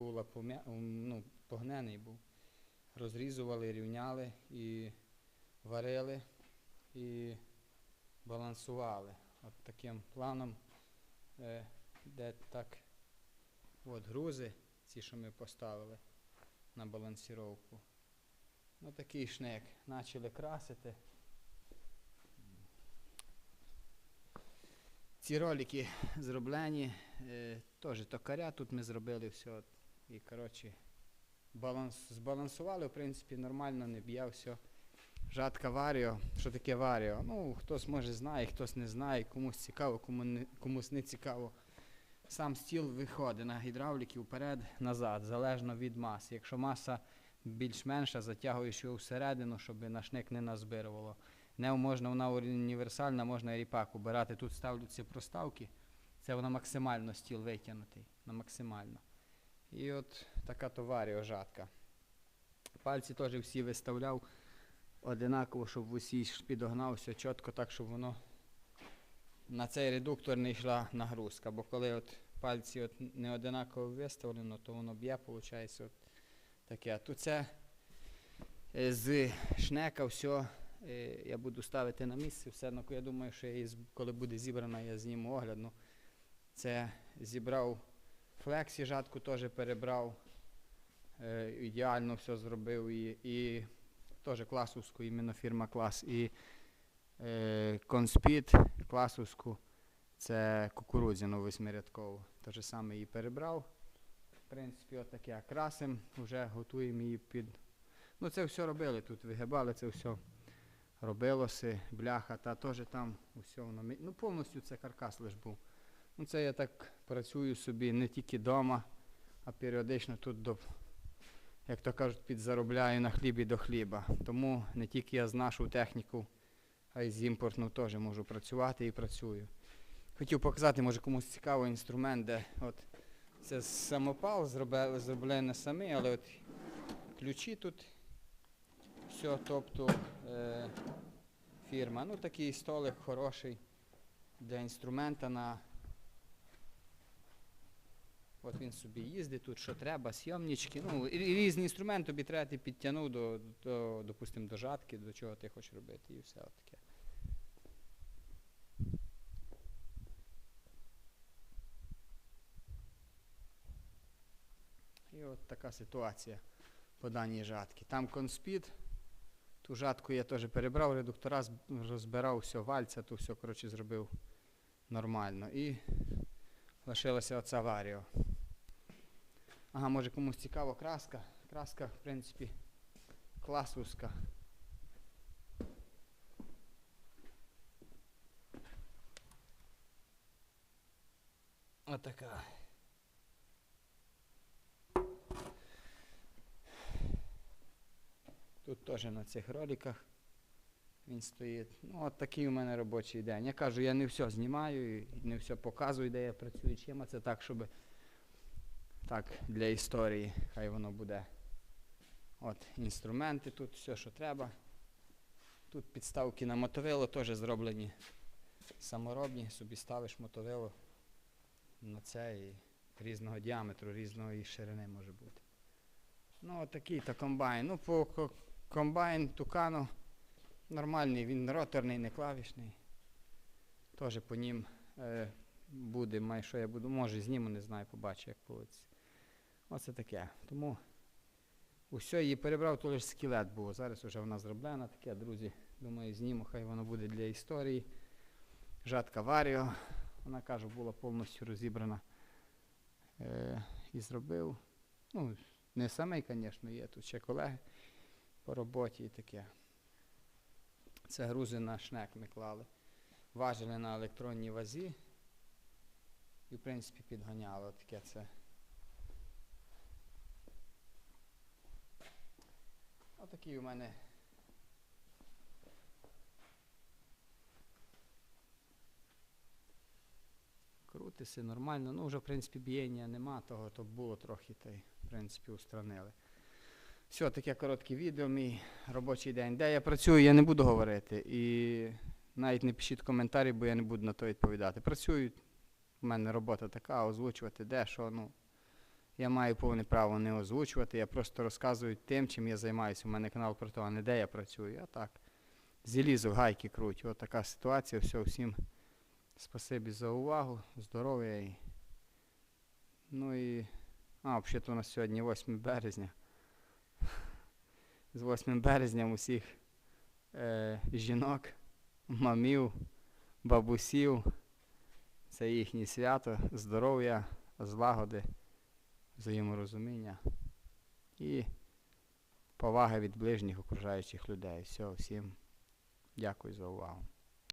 була пом'я... ну, погнений був. Розрізували, рівняли і варили і балансували. От таким планом, е, де так от грузи, ці, що ми поставили на балансіровку. Ну такий шнек. Почали красити. Ці ролики зроблені, е, теж токаря, тут ми зробили все. І коротше, баланс, збалансували, в принципі, нормально, не б'є все. Жатка варіо. Що таке варіо? Ну, хтось може знає, хтось не знає, комусь цікаво, кому не, комусь не цікаво. Сам стіл виходить на гідравліки вперед, назад, залежно від маси. Якщо маса більш менша, затягуєш його всередину, щоб на шник не назбирувало. Не можна, вона універсальна, можна і ріпак убирати. Тут ставляться проставки. Це вона максимально стіл витягнутий. На максимально. І от така товаріо жатка. Пальці теж всі виставляв одинаково, щоб усі підогнався чітко так, щоб воно на цей редуктор не йшла нагрузка. Бо коли от пальці от не одинаково виставлено, то воно б'є, виходить, от таке. Тут це е, з шнека все я буду ставити на місце. Все, ну, я думаю, що я коли буде зібрана, я зніму огляд. Ну, це зібрав флексі, жатку теж перебрав. Е, ідеально все зробив. І, і теж класовську, іменно фірма клас. І е, конспід класовську. Це кукурудзяну восьмирядкову. Те ж саме її перебрав. В принципі, отаке. Красим, вже готуємо її під. Ну, це все робили тут, вигибали це все. Робилося, бляха, та теж там усе. Ну, повністю це каркас лиш був. Ну, це я так працюю собі не тільки вдома, а періодично тут до, як то кажуть, підзаробляю на хлібі до хліба. Тому не тільки я з нашу техніку, а й з імпортну теж можу працювати і працюю. Хотів показати, може комусь цікавий інструмент, де от це самопал зробили, зроблено самі, але от ключі тут все, тобто е, фірма. Ну такий столик хороший для інструмента на. От він собі їздить тут, що треба, сйомнички. Ну, різні інструменти тобі треба, ти підтягнув до, до, допустим, до жатки, до чого ти хочеш робити, і все таке. І от така ситуація по даній жатці. Там конспід. Ту жатку я теж перебрав, редуктора розбирав, все, вальця, то все, коротше, зробив нормально. І лишилося оця варіо. Ага, може комусь цікаво краска. Краска, в принципі, класовська. Отака. Тут теж на цих роликах він стоїть. Ну, от такий у мене робочий день. Я кажу, я не все знімаю і не все показую, де я працюю чим, а це так, щоб так, для історії, хай воно буде. От інструменти, тут все, що треба. Тут підставки на мотовило теж зроблені саморобні, собі ставиш мотовило на це і різного діаметру, різної ширини може бути. Ну, такий то комбайн. Ну, по комбайн Тукану нормальний, він роторний, не клавішний. Теж по нім е, буде, май, що я буду, може зніму, не знаю, побачу, як вийде. Оце таке. Тому усе її перебрав, то лише скелет був. Зараз вже вона зроблена, таке, друзі. Думаю, зніму, хай воно буде для історії. Жатка Варіо. Вона кажу, була повністю розібрана. Е, і зробив. Ну, не самий, звісно, є тут ще колеги по роботі і таке. Це грузи на шнек ми клали. Важили на електронній вазі. І, в принципі, підганяли. Таке це. Отакий у мене. Крутися нормально. Ну, вже, в принципі, бієння нема, того то було трохи, та й, в принципі, устранили. Все, таке коротке відео, мій робочий день. Де я працюю, я не буду говорити. І навіть не пишіть коментарі, бо я не буду на то відповідати. Працюю, в мене робота така, озвучувати де, що, ну, Я маю повне право не озвучувати. Я просто розказую тим, чим я займаюся. У мене канал про те, а не де я працюю. А так. Зілізу, гайки круть. От така ситуація. Все, всім спасибі за увагу, здоров'я і. Ну і. А, взагалі у нас сьогодні 8 березня. З 8 березня усіх е, жінок, мамів, бабусів. Це їхнє свято, здоров'я, злагоди, взаєморозуміння і повага від ближніх окружаючих людей. Все, всім дякую за увагу.